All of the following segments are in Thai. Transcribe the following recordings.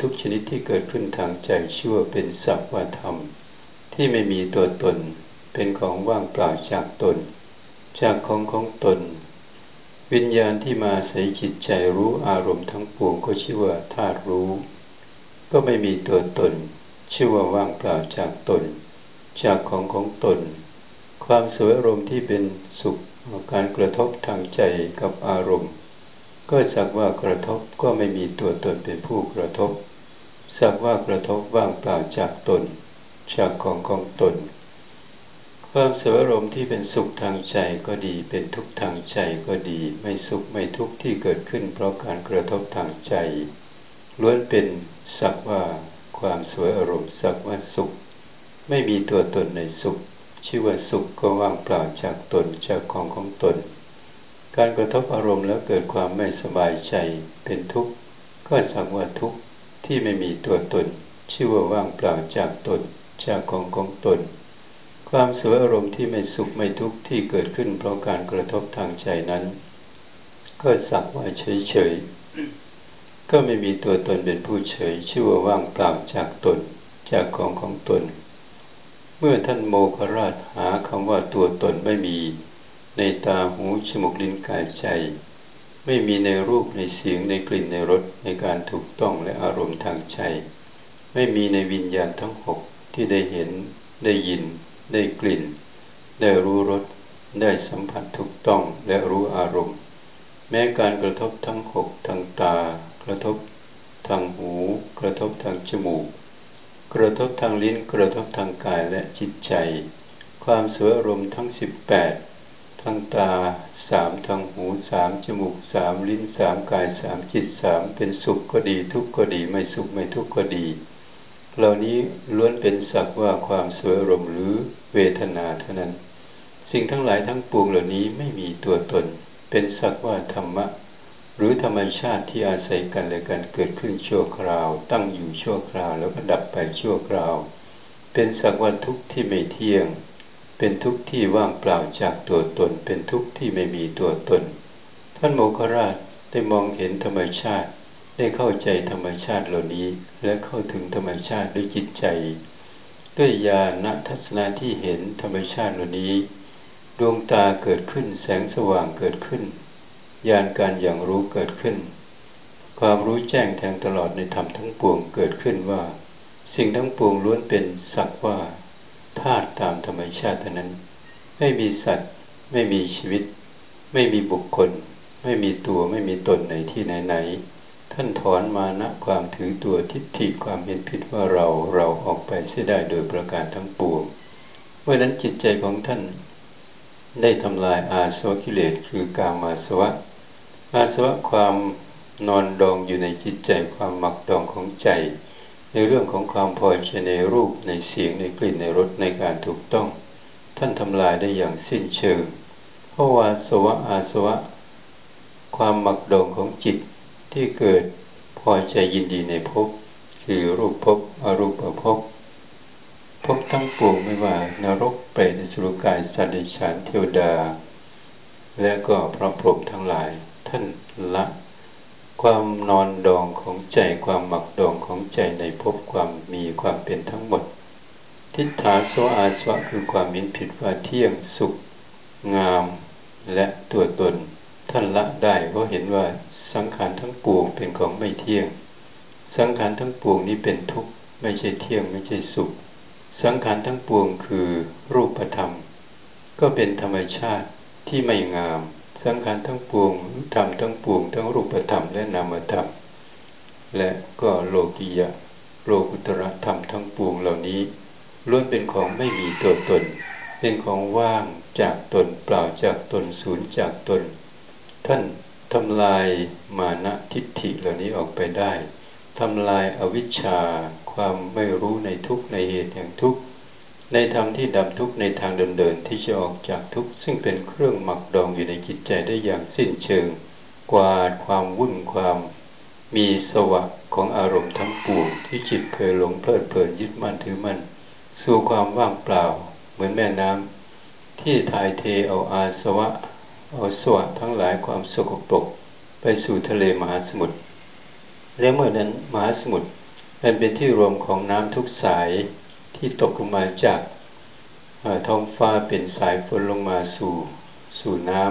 ทุกชนิดที่เกิดขึ้นทางใจชั่วเป็นสัพวธรรม ที่ไม่มีตัวตน เป็นของว่างเปล่าจากตน จากของของตน วิญญาณที่มาใส่จิตใจรู้อารมณ์ทั้งปวงก็ชื่อว่าธาตุรู้ ก็ไม่มีตัวตน ชื่อว่าว่างเปล่าจากตน จากของของตน ความสวยอารมณ์ที่เป็นสุขการกระทบทางใจกับอารมณ์ ก็สักว่ากระทบก็ไม่มีตัวตนเป็นผู้กระทบ สักว่ากระทบว่างเปล่าจากตน จากของของตน ความสวรมที่เป็นสุขทางใจก็ดี เป็นทุกข์ทางใจก็ดี ไม่สุขไม่ทุกข์ที่เกิดขึ้น เพราะการกระทบทางใจ ล้วนเป็นสักว่าความสวยอารมณ์สักว่าสุข ไม่มีตัวตนในสุข ชื่อว่าสุขก็ว่างเปล่าจากตนจากของของตน การกระทบอารมณ์แล้วเกิดความไม่สบายใจเป็นทุกข์ก็สักว่าทุกข์ที่ไม่มีตัวตน ชื่อว่าว่างเปล่าจากตนจากของของตน ความสวยอารมณ์ที่ไม่สุขไม่ทุกข์ที่เกิดขึ้นเพราะการกระทบทางใจนั้น ก็สักว่าเฉยเฉยก็ไม่มีตัวตนเป็นผู้เฉย ชื่อว่าว่างเปล่าจากตนจากของของตน เมื่อท่านโมคราชหาคำว่าตัวตนไม่มี ในตาหูจมูกลิ้นกายใจ ไม่มีในรูปในเสียงในกลิ่นในรสในการถูกต้องและอารมณ์ทางใจ ไม่มีในวิญญาณทั้งหกที่ได้เห็น ได้ยิน ได้กลิ่น ได้รู้รสได้สัมผัสถูกต้องและรู้อารมณ์ แม้การกระทบทั้งหกทางตา กระทบทางหู กระทบทางจมูก กระทบทางลิ้นกระทบทางกายและจิตใจ ความสวยอารมณ์ทั้งสิบแปด ทางตาสามทางหูสามจมูกสามลิ้นสามกายสามจิตสามเป็นสุขก็ดีทุกข์ก็ดีไม่สุขไม่ทุกข์ก็ดี เหล่านี้ล้วนเป็นสักว่าความสวยรมหรือเวทนาเท่านั้น สิ่งทั้งหลายทั้งปวงเหล่านี้ไม่มีตัวตน เป็นสักว่าธรรมะ หรือธรรมชาติที่อาศัยกันและกันเกิดขึ้นชั่วคราว ตั้งอยู่ชั่วคราวแล้วก็ดับไปชั่วคราว เป็นสักว่าทุกข์ที่ไม่เที่ยง เป็นทุกข์ที่ว่างเปล่าจากตัวตน เป็นทุกข์ที่ไม่มีตัวตน ท่านโมคราชได้มองเห็นธรรมชาติ ได้เข้าใจธรรมชาติเหล่านี้ และเข้าถึงธรรมชาติด้วยจิตใจ ด้วยญาณทัศนะที่เห็นธรรมชาติเหล่านี้ ดวงตาเกิดขึ้นแสงสว่างเกิดขึ้นญาณการอย่างรู้เกิดขึ้น ความรู้แจ้งแทงตลอดในธรรมทั้งปวงเกิดขึ้นว่า สิ่งทั้งปวงล้วนเป็นสักว่า ธาตุตามธรรมชาติเท่านั้น ไม่มีสัตว์ ไม่มีชีวิต ไม่มีบุคคล ไม่มีตัวไม่มีตนในที่ไหนๆท่านถอนมานะความถือตัวทิฏฐิความเห็นผิดว่าเราเราออกไปเสียได้โดยประการทั้งปวงเมื่อนั้นจิตใจของท่าน ได้ทำลายอาสวะกิเลสคือกามาสวะ อาสวะความนอนดองอยู่ในจิตใจความหมักดองของใจ ในเรื่องของความพอใจในรูปในเสียงในกลิ่นในรสในการถูกต้อง ท่านทำลายได้อย่างสิ้นเชิงเพราะว่าสวะอาสวะ ความหมักดองของจิตที่เกิดพอใจยินดีในภพคือรูปภพอรูปภพภพทั้งปวงไม่ว่านรกเปรตสุรกายสัตว์ดิฉันเทวดา และก็พระพรหมทั้งหลายท่านละ ความนอนดองของใจความหมักดองของใจในภพความมีความเป็นทั้งหมด ทิฏฐาโสอาสวะคือความมินผิดว่าเที่ยงสุข งาม และตัวตน ท่านละได้เพราะเห็นว่าสังขารทั้งปวงเป็นของไม่เที่ยง สังขารทั้งปวงนี้เป็นทุกข์ไม่ใช่เที่ยงไม่ใช่สุข สังขารทั้งปวงคือรูปธรรม ก็เป็นธรรมชาติที่ไม่งาม สังขารทั้งปวงธรรมทั้งปวงทั้งรูปธรรมและนามธรรม และก็โลกียะโลกุตระธรรมทั้งปวงเหล่านี้ล้วนเป็นของไม่มีตัวตน เป็นของว่างจากตนเปล่าจากตนศูนย์จากตน ท่านทำลายมานะทิฏฐิเหล่านี้ออกไปได้ทำลายอวิชชาความไม่รู้ในทุกในเหตุแห่งทุกข์ ในธรรมที่ดับทุกข์ในทางเดินๆที่จะออกจากทุกข์ซึ่งเป็นเครื่องหมักดองอยู่ในจิตใจได้อย่างสิ้นเชิง กวาดความวุ่นความ มีสวะของอารมณ์ทั้งปวงที่จิตเคยหลงเพลิดเพลินยึดมั่นถือมั่นสู่ความว่างเปล่า เหมือนแม่น้ำที่ถ่ายเทเอาอาสวะ เอาสวะทั้งหลายความสกปรกไปสู่ทะเลมหาสมุทรและเมื่อนั้นมหาสมุทรมันเป็นที่รวมของน้ำทุกสาย ที่ตกลงมาจากท้องฟ้าเป็นสายฝนลงมาสู่สู่น้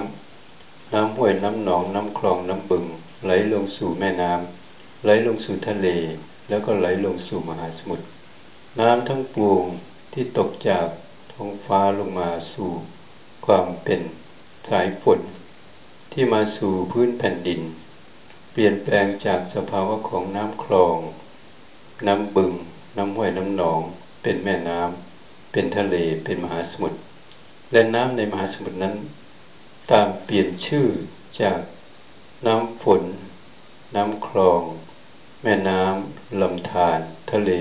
ำน้ำห้วยน้ำหนองน้ำคลองน้ำบึง ไหลลงสู่แม่น้ำไหลลงสู่ทะเล แล้วก็ไหลลงสู่มหาสมุทรน้ำทั้งปวงที่ตกจากท้องฟ้าลงมาสู่ความเป็นสายฝนที่มาสู่พื้นแผ่นดิน เปลี่ยนแปลงจากสภาวะของน้ำคลอง น้ำบึง น้ำห้วยน้ำหนอง เป็นแม่น้ำเป็นทะเล เป็นมหาสมุทร และน้ำในมหาสมุทรนั้น ตามเปลี่ยนชื่อจากน้ำฝน น้ำคลอง แม่น้ำลำธารทะเล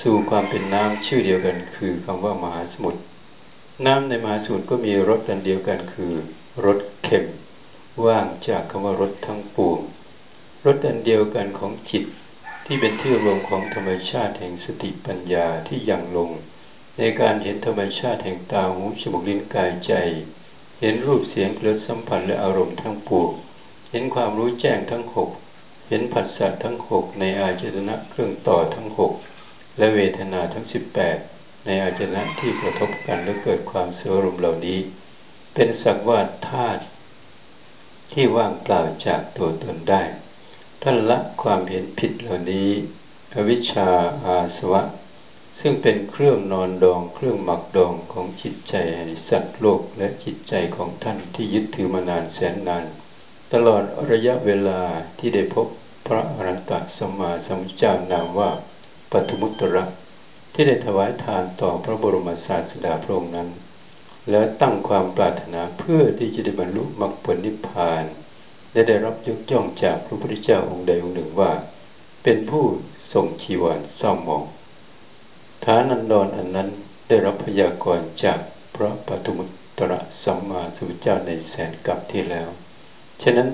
สู่ความเป็นน้ำชื่อเดียวกัน คือคำว่ามหาสมุทร น้ำในมหาสมุทรก็มีรสอันเดียวกันคือรสเค็ม ว่างจากคำว่ารสทั้งปวงรสอันเดียวกันของจิต ที่เป็นที่รวมของธรรมชาติแห่งสติปัญญาที่ยังลง ในการเห็นธรรมชาติแห่งตาหูจมูกลิ้นกายใจ เห็นรูปเสียงกลิ่นสัมผัสและอารมณ์ทั้งปวงเห็นความรู้แจ้งทั้งหกเห็นผัสสะทั้งหกในอาจตนะเครื่องต่อทั้งหกและเวทนาทั้งสิบแปดในอาจนะที่กระทบกันและเกิดความเสื่อมเหล่านี้ เป็นสักว่าธาตุที่ว่างเปล่าจากตัวตนได้ ท่านละความเห็นผิดเหล่านี้ อวิชชาอาสวะ ซึ่งเป็นเครื่องนอนดองเครื่องหมักดองของจิตใจแห่งสัตว์โลกและจิตใจของท่านที่ยึดถือมานานแสนนาน ตลอดระยะเวลาที่ได้พบพระอรหันตสมมาสัมพุทธเจ้านามว่าปฐมุตตระที่ได้ถวายทานต่อพระบรมศาสดาพระองค์นั้น แล้วตั้งความปรารถนาเพื่อที่จะได้บรรลุมรรคผลนิพพาน และได้รับยกย่องจากพระพุทธเจ้าองค์ใดองค์หนึ่งว่า เป็นผู้ทรงชีวานเศร้ามองฐานันดรออันนั้นได้รับพยากรณ์จากพระปฐมุตตระสัมมาสัมพุทธเจ้าในแสนกับที่แล้ว ฉะนั้น